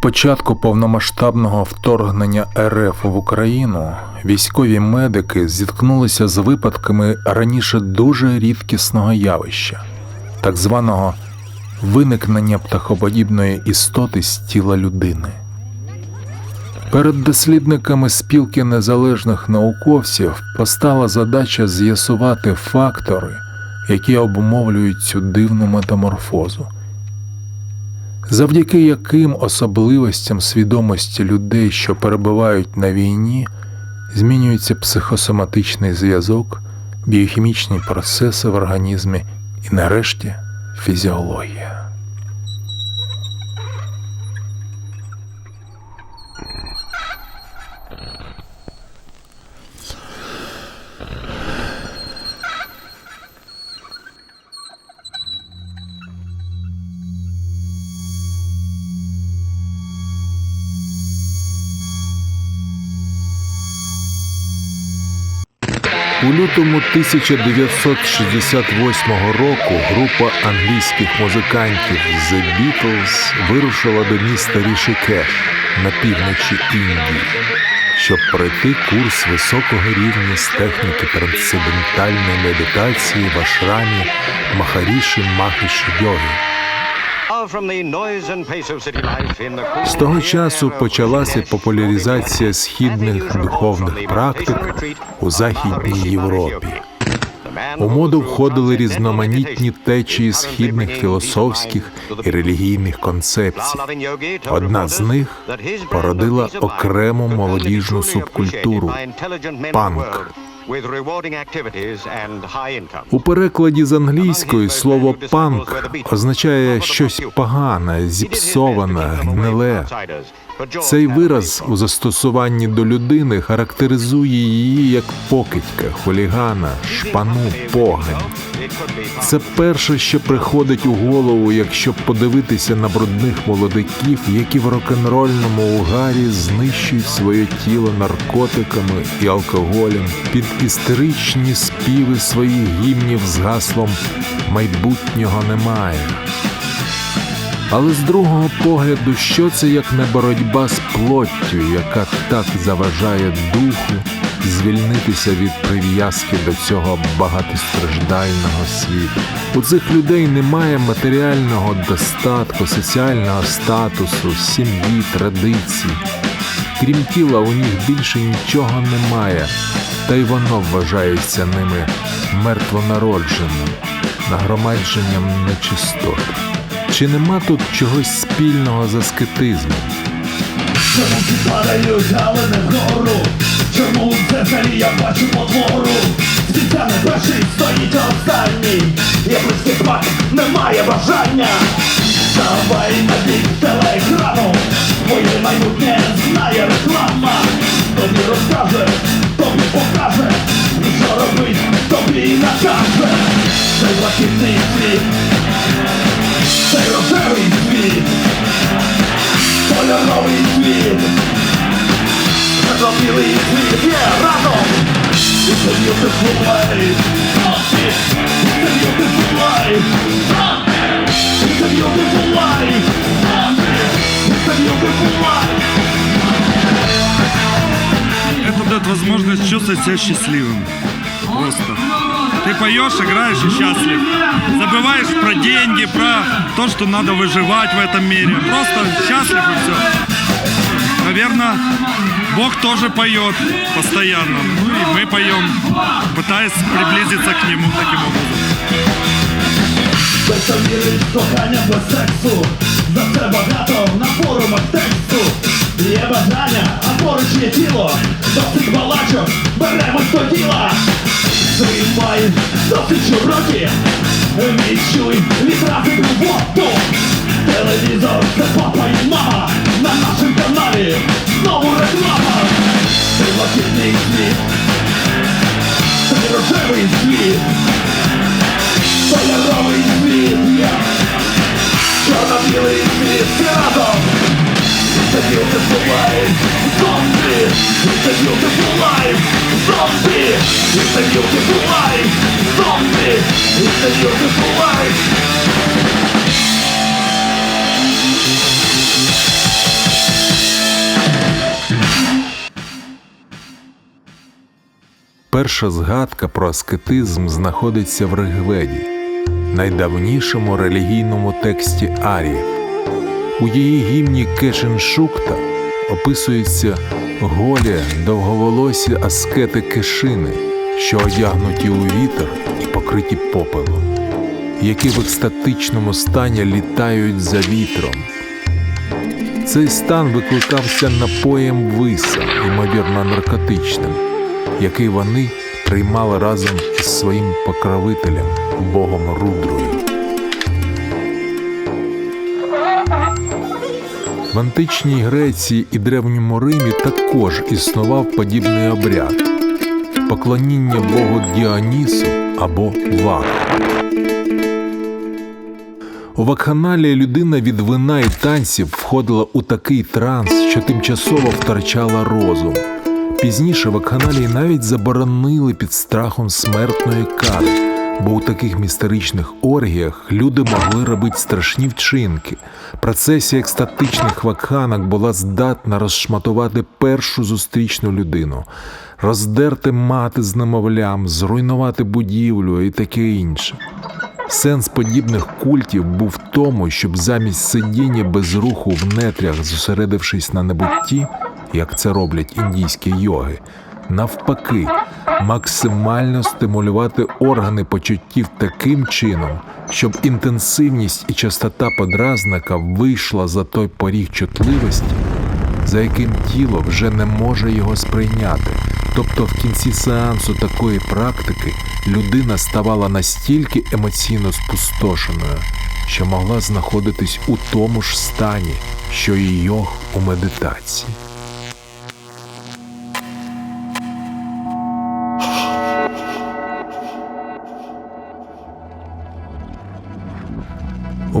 початку повномасштабного вторгнення РФ в Україну військові медики зіткнулися з випадками раніше дуже рідкісного явища, так званого виникнення птахоподібної істоти з тіла людини. Перед дослідниками спілки незалежних науковців постала задача з'ясувати фактори, які обумовлюють цю дивну метаморфозу, завдяки яким особливостям свідомості людей, що перебувають на війні, змінюється психосоматичний зв'язок, біохімічні процеси в організмі і, нарешті, фізіологія. У лютому 1968 року група англійських музикантів The Beatles вирушила до міста Рішикеш на півночі Індії, щоб пройти курс високого рівня з техніки трансцендентальної медитації в ашрамі Махаріші Махіші Йоги. З того часу почалася популяризація східних духовних практик у Західній Європі. У моду входили різноманітні течії східних філософських і релігійних концепцій. Одна з них породила окрему молодіжну субкультуру панк. У перекладі з англійської слово панк означає щось погане, зіпсоване, гниле. Цей вираз у застосуванні до людини характеризує її як покидька, хулігана, шпану, погань. Це перше, що приходить у голову, якщо подивитися на брудних молодиків, які в рок-н-рольному угарі знищують своє тіло наркотиками і алкоголем під істеричні співи своїх гімнів з гаслом майбутнього немає. Але з другого погляду, що це як не боротьба з плоттю, яка так заважає духу звільнитися від прив'язки до цього багатостраждального світу. У цих людей немає матеріального достатку, соціального статусу, сім'ї, традицій. Крім тіла, у них більше нічого немає, та й воно вважається ними мертвонародженим, нагромадженням нечистот. Чи нема тут чогось спільного з аскетизмом? Чому всі падають, але не вгору? Чому в дзеркалі я бачу потвору? Світя не перший стоїть останній. Я спати, немає бажання. Давай на бік телеекрану. Твоє майбутнє знає реклама. Тобі розкаже, тобі покаже. І що робить, тобі накаже. Цей блакитний світ Цей рожевий світ Кольоровий світ Чорно-білий світ є разом It's a beautiful life It's a beautiful life It's a beautiful life It's a beautiful life Это дает возможность чувствовать себя счастливым. Просто. Ты поешь, играешь и счастлив. Забываешь про деньги, про то, что надо выживать в этом мире. Просто счастлив и все. Наверное, Бог тоже поет постоянно. Ну и мы поем, пытаясь приблизиться к Нему таким образом. Той, хто вірить в кохання без сексу За це багато на форумах тексту Є бажання, а поруч є тіло До цих балачок беремось до діла Тримай досить широкі Відчуй відрази воду Телевізор It's a beautiful life, zombie. It's a beautiful life, zombie. It's a beautiful life. Перша згадка про аскетизм знаходиться в Ригведі, найдавнішому релігійному тексті арії. У її гімні Кешеншукта описуються голі довговолосі аскети кешини, що одягнуті у вітер і покриті попелом, які в екстатичному стані літають за вітром. Цей стан викликався напоєм виса, ймовірно наркотичним, який вони приймали разом із своїм покровителем, богом Рудрою. В античній Греції і Древньому Римі також існував подібний обряд поклоніння Богу Діонісу або Вак. У вакханалії людина від вина і танців входила у такий транс, що тимчасово втрачала розум. Пізніше вакханалії навіть заборонили під страхом смертної кари, бо у таких містеричних оргіях люди могли робити страшні вчинки. Процесія екстатичних вакханок була здатна розшматувати першу зустрічну людину, роздерти мати з немовлям, зруйнувати будівлю і таке інше. Сенс подібних культів був в тому, щоб замість сидіння без руху в нетрях, зосередившись на небутті, як це роблять індійські йоги, навпаки, максимально стимулювати органи почуттів таким чином, щоб інтенсивність і частота подразника вийшла за той поріг чутливості, за яким тіло вже не може його сприйняти. Тобто в кінці сеансу такої практики людина ставала настільки емоційно спустошеною, що могла знаходитись у тому ж стані, що і йог у медитації.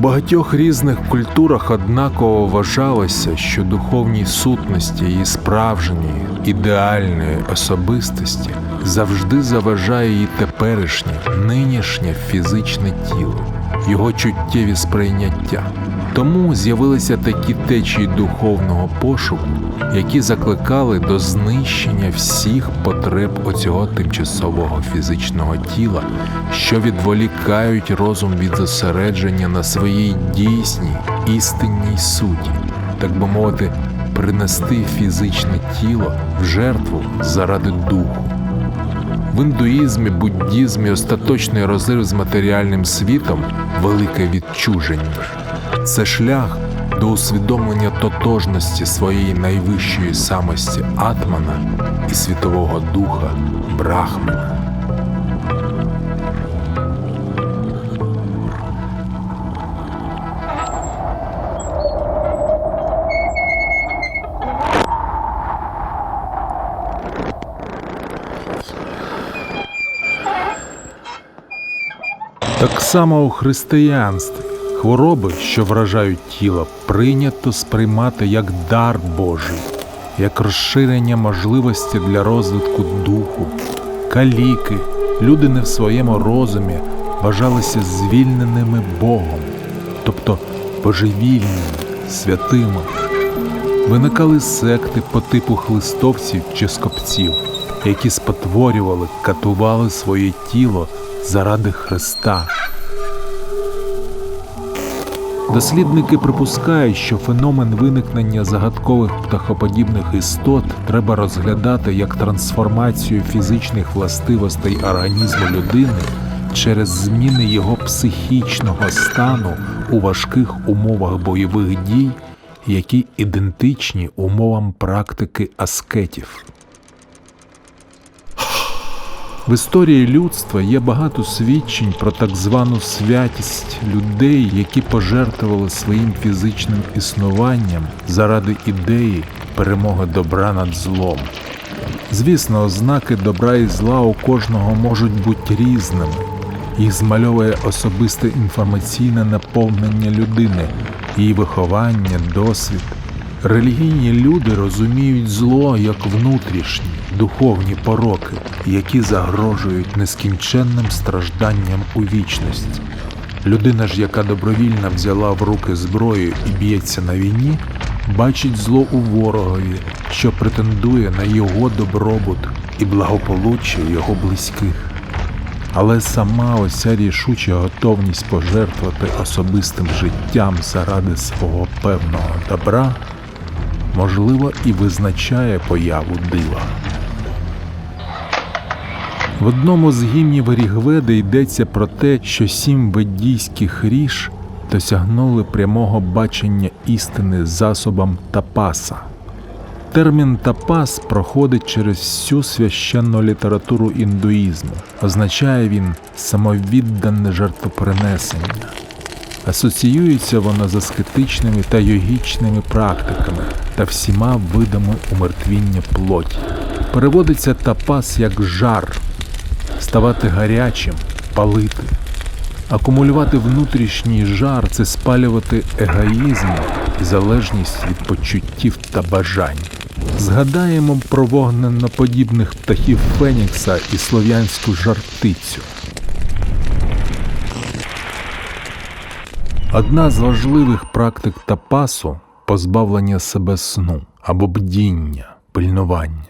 Багатьох різних культурах однаково вважалося, що духовній сутності її справжньої, ідеальної особистості завжди заважає її теперішнє, нинішнє фізичне тіло, його чуттєві сприйняття. Тому з'явилися такі течії духовного пошуку, які закликали до знищення всіх потреб оцього тимчасового фізичного тіла, що відволікають розум від зосередження на своїй дійсній істинній суті, так би мовити, принести фізичне тіло в жертву заради духу. В індуїзмі, буддізмі остаточний розрив з матеріальним світом велике відчуження. Це шлях до усвідомлення тотожності своєї найвищої самості Атмана і світового духа Брахмана. Так само у християнстві хвороби, що вражають тіло, прийнято сприймати як дар Божий, як розширення можливості для розвитку духу. Каліки, люди не в своєму розумі вважалися звільненими Богом, тобто божевільними, святими. Виникали секти по типу хлистовців чи скопців, які спотворювали, катували своє тіло заради Христа. Дослідники припускають, що феномен виникнення загадкових птахоподібних істот треба розглядати як трансформацію фізичних властивостей організму людини через зміни його психічного стану у важких умовах бойових дій, які ідентичні умовам практики аскетів. В історії людства є багато свідчень про так звану святість людей, які пожертвували своїм фізичним існуванням заради ідеї перемоги добра над злом. Звісно, ознаки добра і зла у кожного можуть бути різними. Їх змальовує особисте інформаційне наповнення людини, її виховання, досвід. Релігійні люди розуміють зло як внутрішні, духовні пороки, які загрожують нескінченним стражданням у вічності. Людина ж, яка добровільно взяла в руки зброю і б'ється на війні, бачить зло у ворогові, що претендує на його добробут і благополуччя його близьких. Але сама оця рішуча готовність пожертвувати особистим життям заради свого певного добра, можливо, і визначає появу дива. В одному з гімнів Рігведи йдеться про те, що сім ведійських ріж досягнули прямого бачення істини засобом тапаса. Термін тапас проходить через всю священну літературу індуїзму. Означає він самовіддане жертвопринесення. Асоціюється воно з аскетичними та йогічними практиками та всіма видами умертвіння плоті. Переводиться тапас як жар, ставати гарячим, палити. Акумулювати внутрішній жар це спалювати егоїзм і залежність від почуттів та бажань. Згадаємо про вогненноподібних птахів Фенікса і слов'янську жартицю. Одна з важливих практик тапасу позбавлення себе сну або бдіння, пильнування.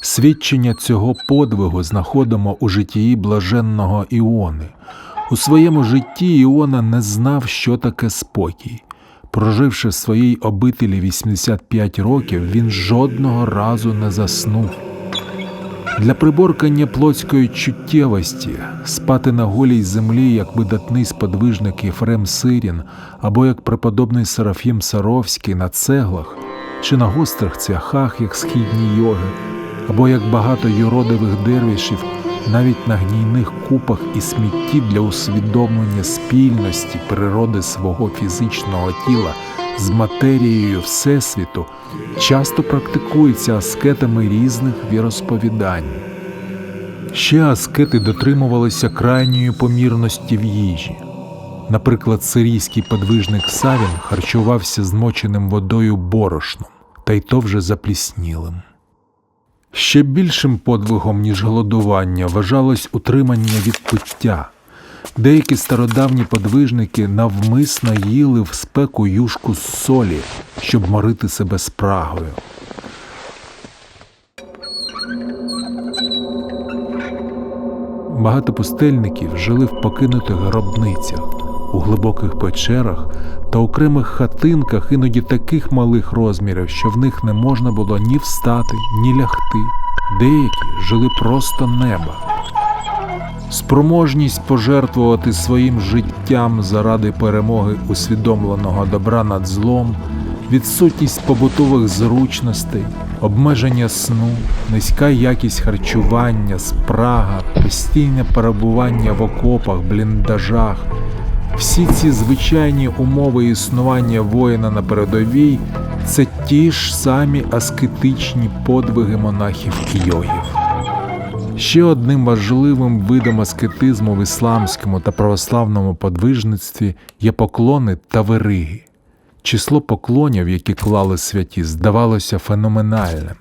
Свідчення цього подвигу знаходимо у житті блаженного Іони. У своєму житті Іона не знав, що таке спокій. Проживши в своїй обителі 85 років, він жодного разу не заснув. Для приборкання плотської чуттєвості спати на голій землі, як видатний сподвижник Єфрем Сирін, або як преподобний Серафім Саровський на цеглах, чи на гострих цвяхах, як східні йоги, або як багато юродивих дервішів, навіть на гнійних купах і смітті для усвідомлення спільності природи свого фізичного тіла з матерією Всесвіту часто практикується аскетами різних віросповідань. Ще аскети дотримувалися крайньої помірності в їжі. Наприклад, сирійський подвижник Савін харчувався змоченим водою борошном, та й то вже запліснілим. Ще більшим подвигом, ніж голодування, вважалось утримання від пиття. Деякі стародавні подвижники навмисно їли в спеку юшку з солі, щоб морити себе спрагою. Багато пустельників жили в покинутих гробницях, у глибоких печерах та окремих хатинках, іноді таких малих розмірів, що в них не можна було ні встати, ні лягти. Деякі жили просто неба. Спроможність пожертвувати своїм життям заради перемоги усвідомленого добра над злом, відсутність побутових зручностей, обмеження сну, низька якість харчування, спрага, постійне перебування в окопах, бліндажах. Всі ці звичайні умови існування воїна на передовій це ті ж самі аскетичні подвиги монахів і йогів. Ще одним важливим видом аскетизму в ісламському та православному подвижництві є поклони та вериги. Число поклонів, які клали святі, здавалося феноменальним.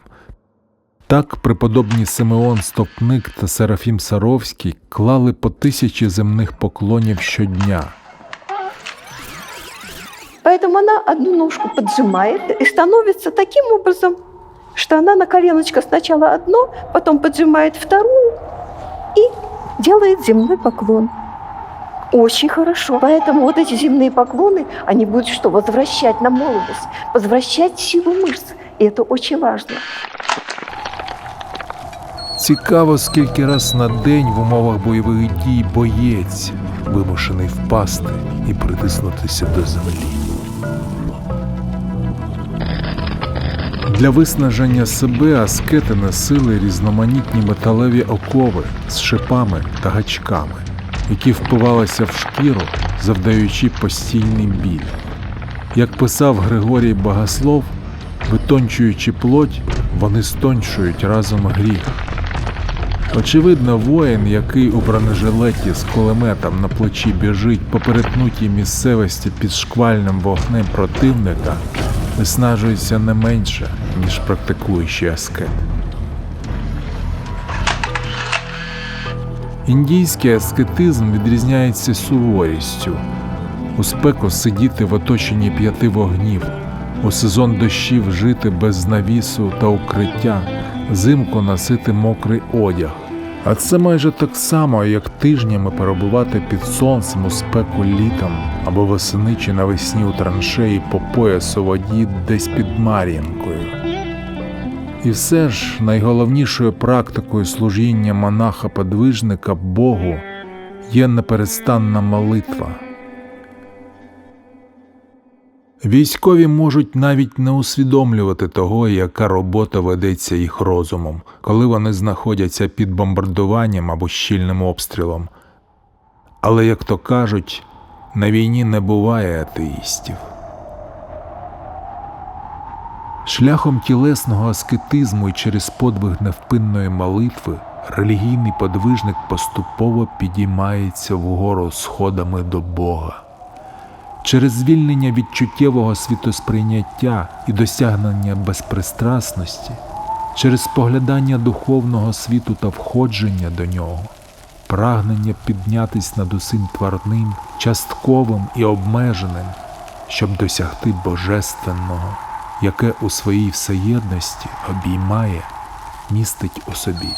Так преподобні Симеон Стопник та Серафім Саровський клали по тисячі земних поклонів щодня. Поэтому она одну ножку поджимает и становится таким образом, что она на коленочко сначала одно, потом поджимает вторую и делает земной поклон. Очень хорошо. Поэтому вот эти земные поклоны, они будут что? Возвращать на молодость, возвращать силу мышц. И это очень важно. Цікаво, скільки раз на день в умовах бойових дій боєць вимушений впасти і притиснутися до землі. Для виснаження себе аскети носили різноманітні металеві окови з шипами та гачками, які впивалися в шкіру, завдаючи постійний біль. Як писав Григорій Богослов, витончуючи плоть, вони стончують разом гріх. Очевидно, воїн, який у бронежилеті з кулеметом на плечі біжить по перетнутій місцевості під шквальним вогнем противника, виснажується не менше, ніж практикуючий аскет. Індійський аскетизм відрізняється суворістю. У спеку сидіти в оточенні п'яти вогнів, У сезон дощів жити без навісу та укриття, взимку носити мокрий одяг. А це майже так само, як тижнями перебувати під сонцем у спеку літом або восени чи навесні у траншеї по пояс у воді десь під Мар'їнкою. І все ж найголовнішою практикою служіння монаха-подвижника Богу є неперестанна молитва. Військові можуть навіть не усвідомлювати того, яка робота ведеться їх розумом, коли вони знаходяться під бомбардуванням або щільним обстрілом. Але, як то кажуть, на війні не буває атеїстів. Шляхом тілесного аскетизму і через подвиг невпинної молитви релігійний подвижник поступово підіймається вгору сходами до Бога. Через звільнення від чуттєвого світосприйняття і досягнення безпристрасності, через споглядання духовного світу та входження до нього, прагнення піднятись над усім тварним, частковим і обмеженим, щоб досягти божественного, яке у своїй всеєдності обіймає, містить у собі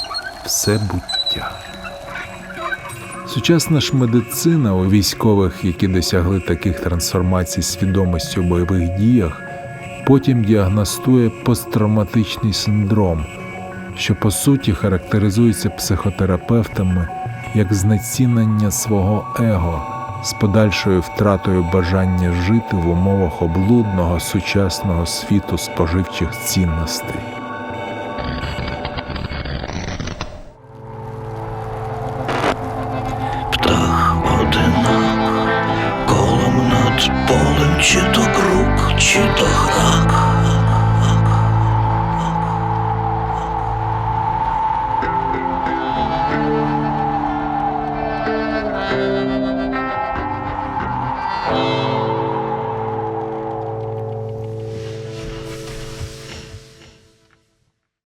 все буття. Сучасна ж медицина у військових, які досягли таких трансформацій свідомості у бойових діях, потім діагностує посттравматичний синдром, що по суті характеризується психотерапевтами як знецінення свого его з подальшою втратою бажання жити в умовах облудного сучасного світу споживчих цінностей.